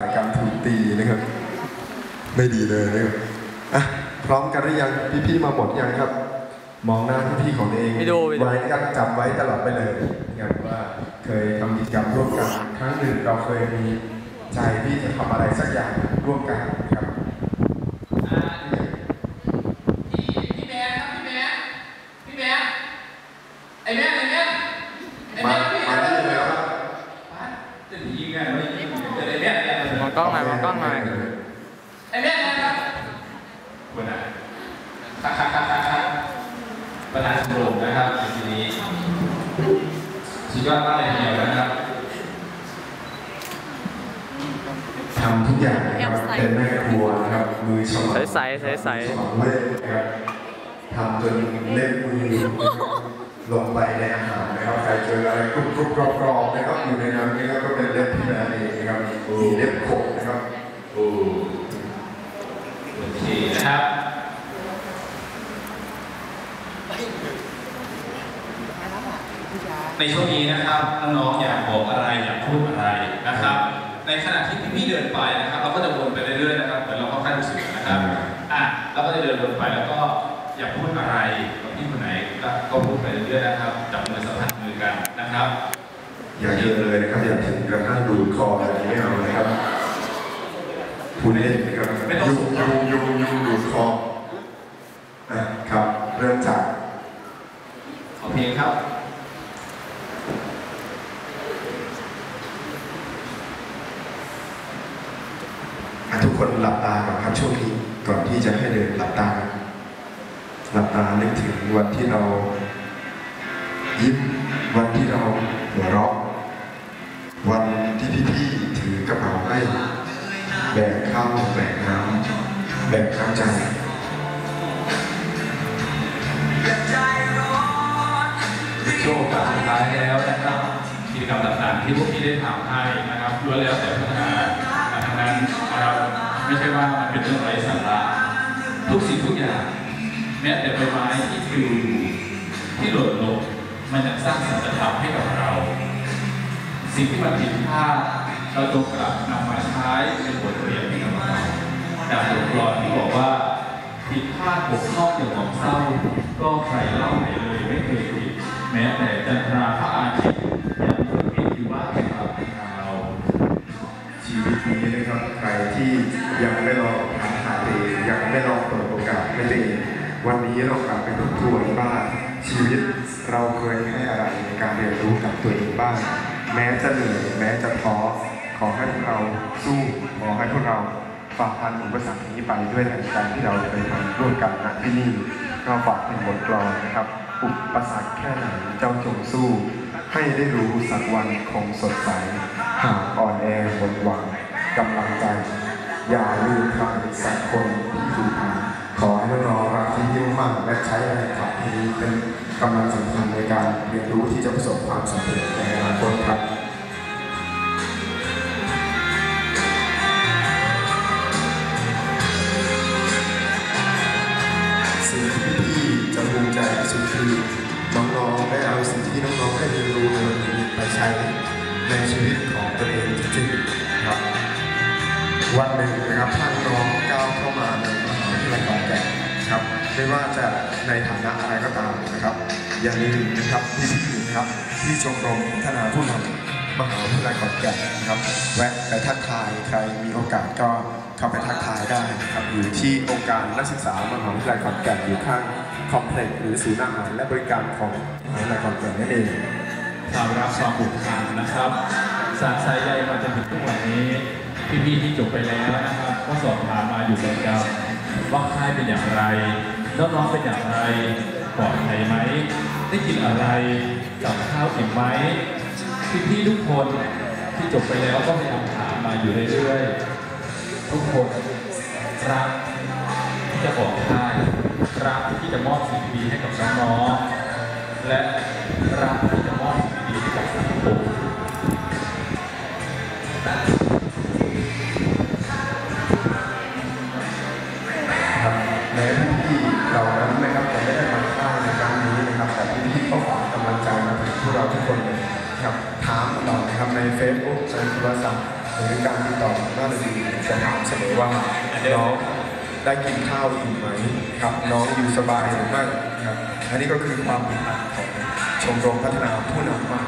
การถูกตีนะครับ ไม่ดีเลยนะครับอะพร้อมกันหรือยังพี่ๆมาหมดยังครับ มองหน้าพี่ๆของตัวเองไปดูไปดูไว้นะครับจำไว้ตลอดไปเลยนะครับว่าเคยทำกิจกรรมร่วมกันครั้งหนึ่งเราเคยมีใจที่จะทำอะไรสักอย่างร่วมกันนะครับ พี่พี่แมนครับพี่แมนพี่แมนไอ้แมนไอ้แมนไอ้แม มาน พี่ มาได้ยังไงครับ จะหนีไงไม่ยิงจะไอ้แมนเนี่ย มอง กล้องหน่อยมองกล้องหน่อยไอ้แมนนะครับคนไหนครับครับครับครับครับประธานชมรมนะครับในทีนี้สุดยอดมากเลยทีเดียวนะครับทำทุกอย่างนะครับเป็นแม่ครัวนะครับมือฉมังใสๆใสๆฉมังเล่นนะครับทำจนเล็บมือลงไปในอาหารนะครับใครเจออะไรกรุบกรุบกรอบกรอบนะครับอยู่ในนั้นนะครับก็เป็นเล็บ มีเล็บขบนะครับโอ้โอเคนะครับในช่วงนี้นะครับน้องๆอยากบอกอะไรอยากพูดอะไรนะครับ ในขณะที่พี่ๆเดินไปนะครับ เราก็จะวนไปเรื่อยๆนะครับเหมือนเราเข้าค่ายลูกเสือนะครับอะเราก็จะเดินวนไปแล้วก็อยากพูดอะไรกับพี่คนไหนก็ก็พูดไปเรื่อยๆนะครับจับมือสัมผัสมือกันนะครับ อย่าเยอะเลยนะครับ อย่าถึงกระทั่งดูดคออะไรอย่างนี้ไม่เอานะครับพูดเล่นนะครับไม่ต้องยุงยุงยุงยุงดูดคออะครับ เริ่มจากขอเพลงครับอะทุกคนหลับตาก่อนครับช่วงนี้ก่อนที่จะให้เดินหลับตา หลับตานึกถึงวันที่เรายิ้มวันที่เราหัวเราะ วันที่พี่ๆถือกระเป๋าให้ แบกข้าวแบกน้ำแบกน้ำใจช่วงโอกาสสุดท้ายแล้วนะครับกิจกรรมต่างๆที่พวกพี่ได้ทำให้นะครับล้วนแล้วแต่พัฒนามาทางนั้นนะครับไม่ใช่ว่ามันเป็นเรื่องไร้สาระทุกสิ่งทุกอย่างแม้แต่ใบไม้ที่ปลิวที่หล่นลงมันยังสร้างสัจธรรมให้กับเรา สิ่งที่มันผิดพลาดเราจงกลับนำมาใช้เป็นบทเรียนให้กับเราดังบทกลอนที่บอกว่าผิดพลาดบกพร่องอย่างหมองเศร้า ก็ใครเล่าไหนเลยไม่เคยผิดแม้แต่จันทราพระอาทิตย์ยังคยผิดอยู่ว่าเป็นเราเป็นเราชีวิตนี้นะครับใครที่ยังไม่ลองหาหาเองยังไม่ลองเปิดโอกาสให้ตัวเองวันนี้เรากลับไปทบทวนว่าชีวิตเราเคยให้อะไรในการเรียนรู้กับตัวเองบ้าง แม้จะเหนื่อยแม้จะท้อขอให้พวกเราสู้ขอให้พวกเราฝ่าฟันอุปสรรคนี้ไปด้วยแรงใจที่เราเคยทำร่วมกันณที่นี่ก็ฝากเป็นบทกลอนนะครับ อุปสรรคแค่ไหนเจ้าจงสู้ ให้ได้รู้สักวันคงสดใส หากอ่อนแอหมดหวังกำลังใจ อย่าลืมใครสักคนที่ดูทางขอให้น้องรักที่ยิ่งมากและใช้แรงขับนี้เป็น กำลังสำคัญในการเรียนรู้ที่จะประสบความสำเร็จในอนาคตครับสิ่งที่พี่จะภูมิใจที่สุดคือน้องๆได้เอาสิ่งที่น้องๆได้เรียนรู้ในวันนี้ไปใช้ในชีวิตของตัวเอง ไม่ว่าจะในฐานะอะไรก็ตามนะครับ อย่าลืมนะครับพี่ๆนะครับที่ชมรมพัฒนาผู้นำมหาวิทยาลัยขอนแก่นนะครับแวะไปทักทายใครมีโอกาสก็เข้าไปทักทายได้นะครับอยู่ที่องค์การนักศึกษามหาวิทยาลัยขอนแก่นอยู่ข้างคอมเพล็กซ์หรือศูนย์อาหารและบริการของมหาวิทยาลัยขอนแก่นนั่นเองความรักความผูกพันนะครับสารสายใยมาจนถึงทุกวันนี้พี่ๆที่จบไปแล้วนะครับ ก็สอบถามมาอยู่ประจำว่าค่ายเป็นอย่างไร น้องๆเป็นอย่างไรปลอดภัยไหม ได้กินอะไรกับข้าวอิ่มไหมพี่ๆทุกคนที่จบไปแล้วก็พยายามถามมาอยู่เรื่อยๆทุกคนรักที่จะบอกค่ายรักที่จะมอบสิ่งดีให้กับน้องๆและรักที่จะมอบสิ่งดีให้กับสังคม เราทุกคนเลยนะครับถามเรานะครับใน Facebook ในโทรศัพท์หรือการติดต่อหน้าดนตรีจะถามเสมอว่าน้องได้กินข้าวอิ่มไหมครับน้องอยู่สบายหรือไม่ครับอันนี้ก็คือความผิดพลาดของชมรมพัฒนาผู้นำมาก